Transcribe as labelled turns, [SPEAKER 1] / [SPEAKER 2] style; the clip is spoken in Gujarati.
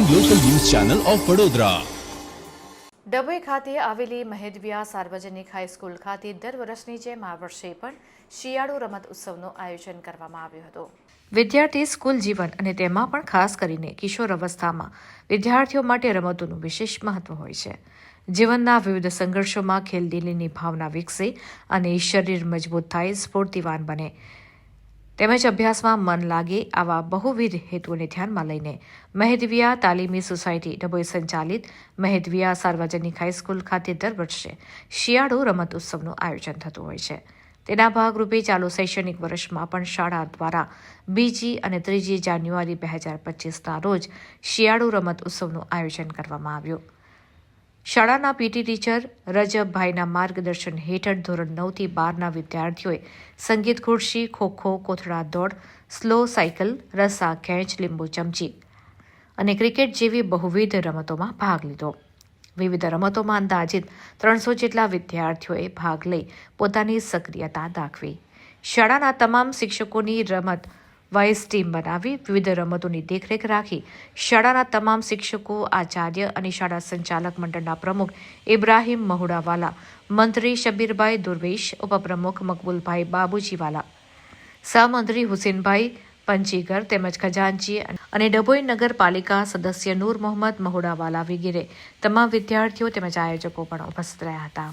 [SPEAKER 1] ચેનલ ઓફ વડોદરા
[SPEAKER 2] ડભોઈ ખાતે આવેલી મહેદવિયા સાર્વજનિક હાઈસ્કૂલ ખાતે દર વર્ષની જેમ આ વર્ષે પણ શિયાળુ રમત ઉત્સવનું આયોજન કરવામાં આવ્યું હતું. વિદ્યાર્થી સ્કૂલ જીવન અને તેમાં પણ ખાસ કરીને કિશોર અવસ્થામાં વિદ્યાર્થીઓ માટે રમતોનું વિશેષ મહત્વ હોય છે. જીવનના વિવિધ સંઘર્ષોમાં ખેલદિલીની ભાવના વિકસે અને શરીર મજબૂત થાય, સ્ફૂર્તિવાન બને. તેમજ અભ્યાસમાં મન લાગે આવા બહુવિધ હેતુઓને ધ્યાનમાં લઈને મહેદવિયા તાલીમી સોસાયટી ડભોઈ સંચાલિત મહેદવિયા સાર્વજનિક હાઈસ્કૂલ ખાતે દર વર્ષે શિયાળુ રમત ઉત્સવનું આયોજન થતું હોય છે. તેના ભાગરૂપે ચાલુ શૈક્ષણિક વર્ષમાં પણ શાળા દ્વારા બીજી અને ત્રીજી જાન્યુઆરી બે હજાર પચીસના રોજ શિયાળુ રમત ઉત્સવનું આયોજન કરવામાં આવ્યું. શાળાના પીટી ટીચર રજબભાઈના માર્ગદર્શન હેઠળ ધોરણ નવથી બારના વિદ્યાર્થીઓએ સંગીત ખુરશી, ખોખો, કોથળા દોડ, સ્લો સાયકલ, રસા, ખેંચ, લીંબુ ચમચી અને ક્રિકેટ જેવી બહુવિધ રમતોમાં ભાગ લીધો. વિવિધ રમતોમાં અંદાજિત ત્રણસો જેટલા વિદ્યાર્થીઓએ ભાગ લઈ પોતાની સક્રિયતા દાખવી. શાળાના તમામ શિક્ષકોની રમત વાઇસ ટીમ બનાવી વિવિધ રમતોની દેખરેખ રાખી. શાળાના તમામ શિક્ષકો, આચાર્ય અને શાળા સંચાલક મંડળના પ્રમુખ ઇબ્રાહીમ મહુડાવાલા, મંત્રી શબીરભાઈ દુર્વેશ, ઉપપ્રમુખ મકબૂલભાઈ બાબુજીવાલા, સહમંત્રી હુસેનભાઈ પંચીગર તેમજ ખજાનચી અને ડભોઈ નગરપાલિકા સદસ્ય નૂર મોહમ્મદ મહુડાવાલા વગેરે તમામ વિદ્યાર્થીઓ તેમજ આયોજકો પણ ઉપસ્થિત રહ્યા હતા.